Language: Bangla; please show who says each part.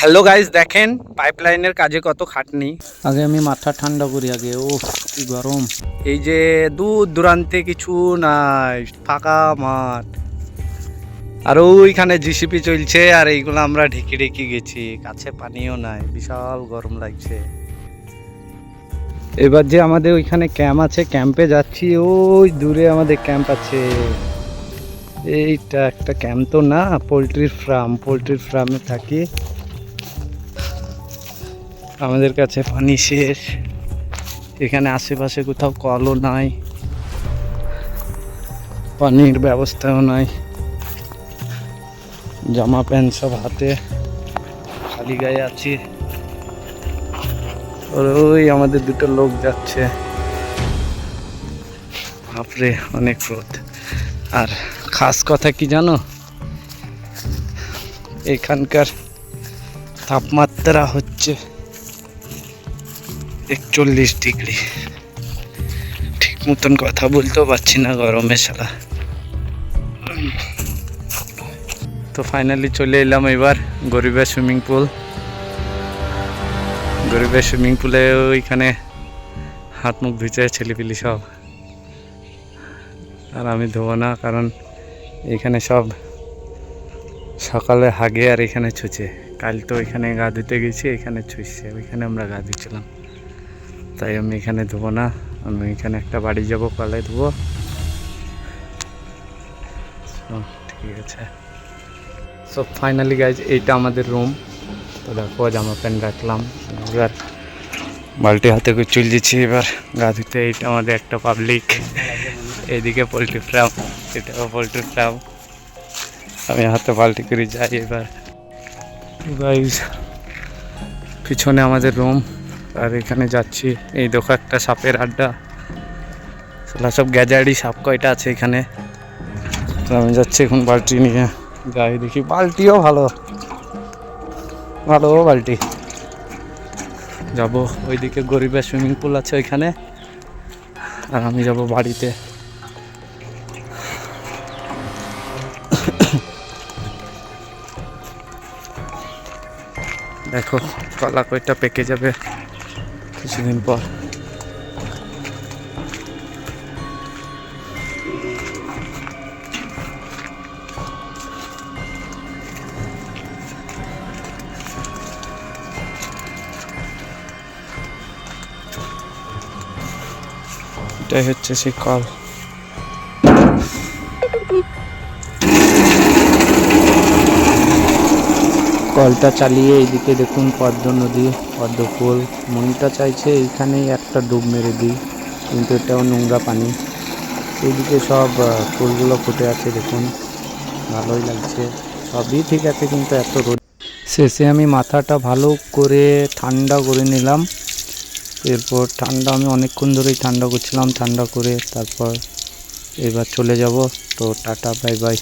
Speaker 1: হ্যালো গাইস দেখেন পাইপলাইনের কাজে কত খাটনি।
Speaker 2: আগে আমি মাথা ঠান্ডা করি আগে ও কি গরম।
Speaker 1: এই যে দূর দূরান্তে কিছু নাই ফাঁকা মাঠ। আর ওইখানে জিসিপি চলছে আর এইগুলো আমরা ঢেকে ঢেকে গেছি কাছে পানিও নাই বিশাল গরম লাগছে। এবার যে আমাদের ওইখানে ক্যাম্প আছে ক্যাম্পে যাচ্ছি ওই দূরে আমাদের ক্যাম্প আছে। এইটা একটা ক্যাম্প তো না পোলট্রির ফার্ম পোলট্রির ফার্মে থাকি। আমাদের কাছে পানি শেষ। এখানে আশেপাশে কোথাও কলও নাই। পানির ব্যবস্থাও নাই। জামা প্যান্ট সব হাতে। খালি গায়ে আছি। ওই আমাদের দুটো লোক যাচ্ছে। বাপরে, অনেক রোদ। আর খাস কথা কি জানো? এখানকার তাপমাত্রা হচ্ছে একচল্লিশ ডিগ্রি। ঠিক মতন কথা বলতেও পারছি না গরমে সারা তো ফাইনালি চলে এলাম এবার গরিবের সুইমিং পুল গরিবের সুইমিং পুলে ওইখানে হাত মুখ ধুচ্ছে ছেলেপিলি সব। আর আমি ধোবো না কারণ এখানে সব সকালে হাগে আর এখানে ছুঁচে। কাল তো এখানে গা ধুতে গেছি, এখানে ছুঁচছে, ওইখানে আমরা গা ধুচ্ছিলাম তাই আমি এখানে ধোবো না। আমি এখানে একটা বাড়ি যাব কলে ধোবো। ঠিক আছে। সো ফাইনালি গাইজ এইটা আমাদের রুম তো দেখো, জামা প্যান্ট রাখলাম। এবার বালতি হাতে করে চুল দিচ্ছি এবার। গা ধুতে এইটা আমাদের একটা পাবলিক এইদিকে পোলট্রি ফার্ম এটাও পোলট্রি ফার্ম আমি হাতে বালতি করে যাই এবার। গাইজ পিছনে আমাদের রুম আর এখানে যাচ্ছি। এই দেখো একটা সাপের আড্ডা। সেটা সব গ্যাজারি সাপ কয়টা আছে এখানে? আমি যাচ্ছি এখন বালতি নিয়ে। যাই দেখি, বালতিও ভালো। ভালো বালতি। যাব, ওইদিকে গরিবের সুইমিং পুল আছে ওইখানে। আর আমি যাব বাড়িতে। দেখো, কলা কইটা পেকে যাবে। কিছুদিন পর এটাই হচ্ছে সেই কল কলটা চালিয়ে এইদিকে দেখুন পদ্ম নদী, পদ্ম ফুল। মনটা চাইছে এইখানেই একটা ডুব মেরে দিই, কিন্তু এটাও নোংরা পানি। এইদিকে সব ফুলগুলো ফুটে আছে দেখুন। ভালোই লাগছে। সবই ঠিক আছে, কিন্তু এত রোদ। শেষে আমি মাথাটা ভালো করে ঠান্ডা করে নিলাম। এরপর ঠান্ডা, আমি অনেকক্ষণ ধরেই ঠান্ডা করছিলাম, ঠান্ডা করে তারপর এবার চলে যাব। তো টাটা, বাই বাই।